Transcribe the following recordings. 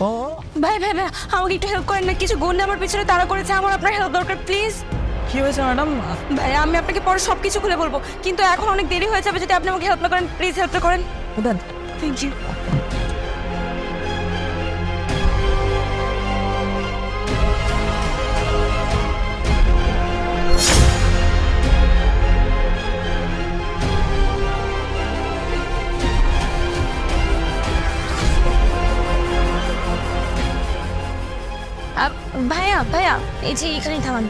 ও ভাই ভাই ভাই আমাকে একটু হেল্প করেন না কিছু গুন্ডা আমার পিছনে তাড়া করেছে আমার আপনার হেল্প দরকার প্লিজ কি হয়েছে ম্যাডাম ভাই আমি আপনাকে পরে সব কিছু খুলে বলব কিন্তু এখন অনেক দেরি হয়ে যাবে যদি আপনি আমাকে হেল্প না করেন প্লিজ হেল্পটা করেন। থ্যাংক ইউ ভাইয়া ভাইয়া, এই যে এখানেই থামান।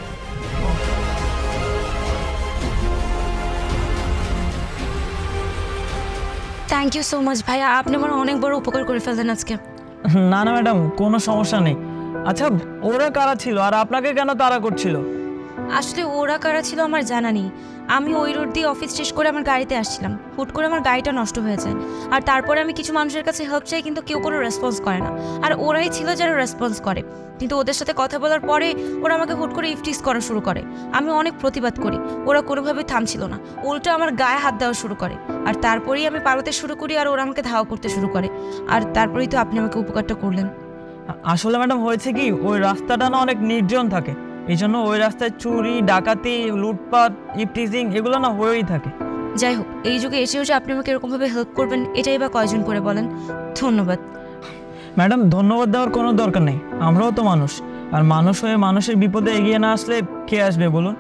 থ্যাংক ইউ সো মাচ ভাইয়া। আপনি আমার অনেক বড় উপকার করে ফেললেন আজকে। না না, ম্যাডাম, কোনো সমস্যা নেই। আচ্ছা ওরা কারা ছিল আর আপনাকে কেন তারা করছিল? আসলে ওরা কারা ছিল আমার জানা নেই। আমি ওই রোড দিয়ে অফিস শেষ করে আমার গাড়িতে আসছিলাম। হুট করে আমার গাড়িটা নষ্ট হয়ে যায়। আর তারপরে আমি কিছু মানুষের কাছে হেল্প চাই, কিন্তু কেউ কোনো রেসপন্স করে না। আর ওরাই ছিল যারা রেসপন্স করে। কিন্তু ওদের সাথে কথা বলার পরে ওরা আমাকে হুট করে ইফটিস করা শুরু করে। আমি অনেক প্রতিবাদ করি। ওরা কোনোভাবেই থামছিল না। উল্টো আমার গায়ে হাত দেওয়া শুরু করে। আর তারপরেই আমি পালাতে শুরু করি আর ওরা আমাকে ধাওয়া করতে শুরু করে। আর তারপরেই তো আপনি আমাকে উপকারটা করলেন। আসলে ম্যাডাম, হয়েছে কি? ওই রাস্তাটা না অনেক নির্জন থাকে। এই জন্য ওই রাস্তায় চুরি ডাকাতি লুটপাট ইপটিজিং এগুলো না হয়েই থাকে। যাই হোক এই যুগে এসেও যে আপনি আমাকে এরকমভাবে হেল্প করবেন এটাই বা কয়জন করে বলেন? ধন্যবাদ। ম্যাডাম ধন্যবাদ দেওয়ার কোনো দরকার নেই। আমরাও তো মানুষ। আর মানুষ হয়ে মানুষের বিপদে এগিয়ে না আসলে কে আসবে বলুন?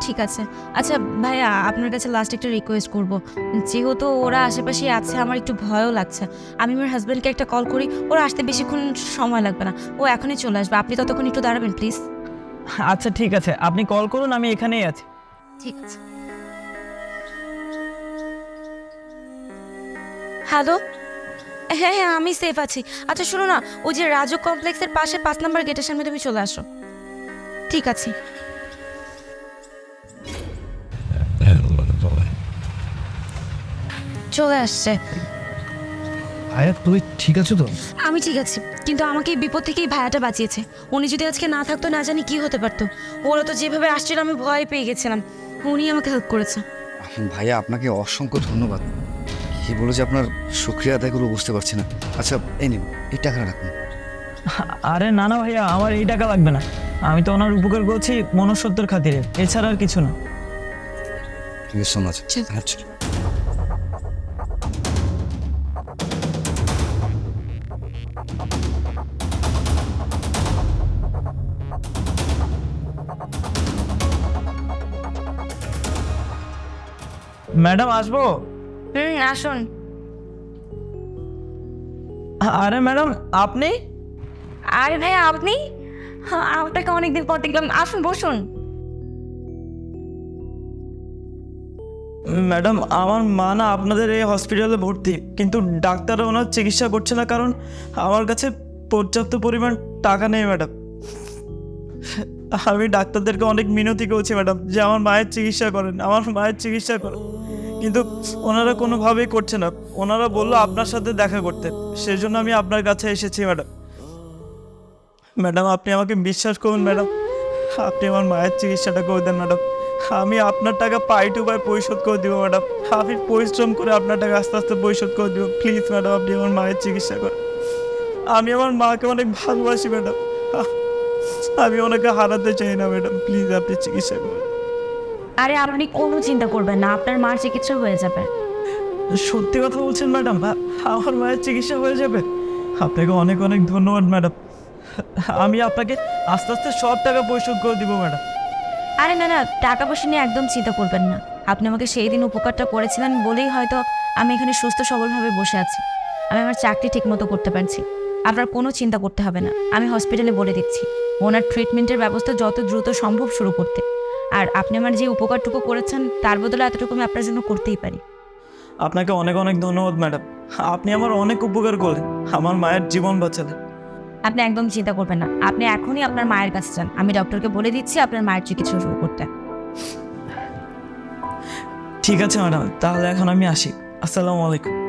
ঠিক আছে। আচ্ছা ভাইয়া আপনার কাছে লাস্ট একটা রিকোয়েস্ট করব। যেহেতু ওরা আশেপাশে আছে আমার একটু ভয়ও লাগছে। আমি আমার হাজব্যান্ডকে একটা কল করি ওরা আসতে বেশিক্ষণ সময় লাগবে না। ও এখনই চলে আসবে। আপনি ততক্ষণ একটু দাঁড়াবেন প্লিজ আচ্ছা ঠিক আছে। আপনি কল করুন আমি এখানেই আছি। ঠিক আছে। হ্যালো? হ্যাঁ হ্যাঁ আমি সেফ আছি। আচ্ছা শোনো না ওই যে রাজু কমপ্লেক্সের পাশে পাঁচ নম্বর গেটের সামনে তুমি চলে আসো। ঠিক আছে। চলে আসছে। ভাইয়া তুমি ঠিক আছো তো? আমি ঠিক আছি কিন্তু আমাকে এই বিপদ থেকেই ভাইয়াটা বাঁচিয়েছে। উনি যদি আজকে না থাকতো না জানি কি হতে পারতো। ওরা তো যেভাবে আসছিল আমি ভয় পেয়ে গেছিলাম। উনি আমাকে হেল্প করেছে। ভাইয়া আপনাকে অসংখ্য ধন্যবাদ। কি বলে যে আপনার সুক্রিয়া আদায় করব বুঝতে পারছি না। আচ্ছা এই নিন এই টাকাটা রাখুন। আরে না না ভাইয়া আমার এই টাকা লাগবে না। আমি তো ওনার উপকার করছি মনুষ্যত্বের খাতিরে এছাড়া আর কিছু না। Thank you so much madam আসব? হুম আসুন। আরে ম্যাডাম আপনি? আরে ভাই আপনি? হ্যাঁ, আপনাকে অনেকদিন পর দেখলাম। আসুন বসুন। ম্যাডাম আমার মা না আপনাদের এই হসপিটালে ভর্তি কিন্তু ডাক্তাররা ওনার চিকিৎসা করছে না কারণ আমার কাছে পর্যাপ্ত পরিমাণ টাকা নেই ম্যাডাম। আমি ডাক্তারদেরকে অনেক মিনতি করছি, ম্যাডাম, যে আমার মায়ের চিকিৎসা করেন, আমার মায়ের চিকিৎসা করেন। কিন্তু ওনারা কোনোভাবেই করছে না। ওনারা বলল আপনার সাথে দেখা করতে। সেই জন্য আমি আপনার কাছে এসেছি, ম্যাডাম। ম্যাডাম, আপনি আমাকে বিশ্বাস করুন, ম্যাডাম। আপনি আমার মায়ের চিকিৎসাটা করে দেন, ম্যাডাম। আমি আপনার টাকা পাই টু পাই পরিশোধ করে দিব, ম্যাডাম। আমি পরিশ্রম করে আপনার টাকা আস্তে আস্তে পরিশোধ করে দিব। প্লিজ, ম্যাডাম, আপনি আমার মায়ের চিকিৎসা করেন। আমি আমার মাকে অনেক ভালোবাসি, ম্যাডাম। আমি ওনাকে হারাতে চাই না ম্যাডাম। প্লিজ আপনি চিকিৎসা করুন। আরে আপনি কোনো চিন্তা করবেন না। আপনার মার চিকিৎসা হয়ে যাবে। সত্যি কথা বলছেন ম্যাডাম? আমার মায়ের চিকিৎসা হয়ে যাবে? আপনাকে অনেক অনেক ধন্যবাদ ম্যাডাম। আমি আপনাকে আস্তে আস্তে সব টাকা পরিশোধ করে দিব ম্যাডাম। আরে না না টাকা পয়সা নিয়ে একদম চিন্তা করবেন না। আপনি আমাকে সেই দিন উপকারটা করেছিলেন বলেই হয়তো আমি এখানে সুস্থ সবলভাবে বসে আছি। আমি আমার চাকরি ঠিকমতো করতে পারছি। আপনার কোনো চিন্তা করতে হবে না। আমি হসপিটালে বলে দিচ্ছি ওনার ট্রিটমেন্টের ব্যবস্থা যত দ্রুত সম্ভব শুরু করতে। আর আপনি আমার যে উপকারটুকু করেছেন তার বদলে এতটুকু আমি আপনার জন্য করতেই পারি। আপনাকে অনেক অনেক ধন্যবাদ ম্যাডাম। আপনি আমার অনেক উপকার করলেন। আমার মায়ের জীবন বাঁচালেন। আপনি একদম চিন্তা করবেন না। আপনি এখনই আপনার মায়ের কাছে যান। আমি ডক্টরকে বলে দিচ্ছি আপনার মায়ের চিকিৎসা শুরু করতে। ঠিক আছে ম্যাডাম। তাহলে এখন আমি আসি। আসসালামু আলাইকুম।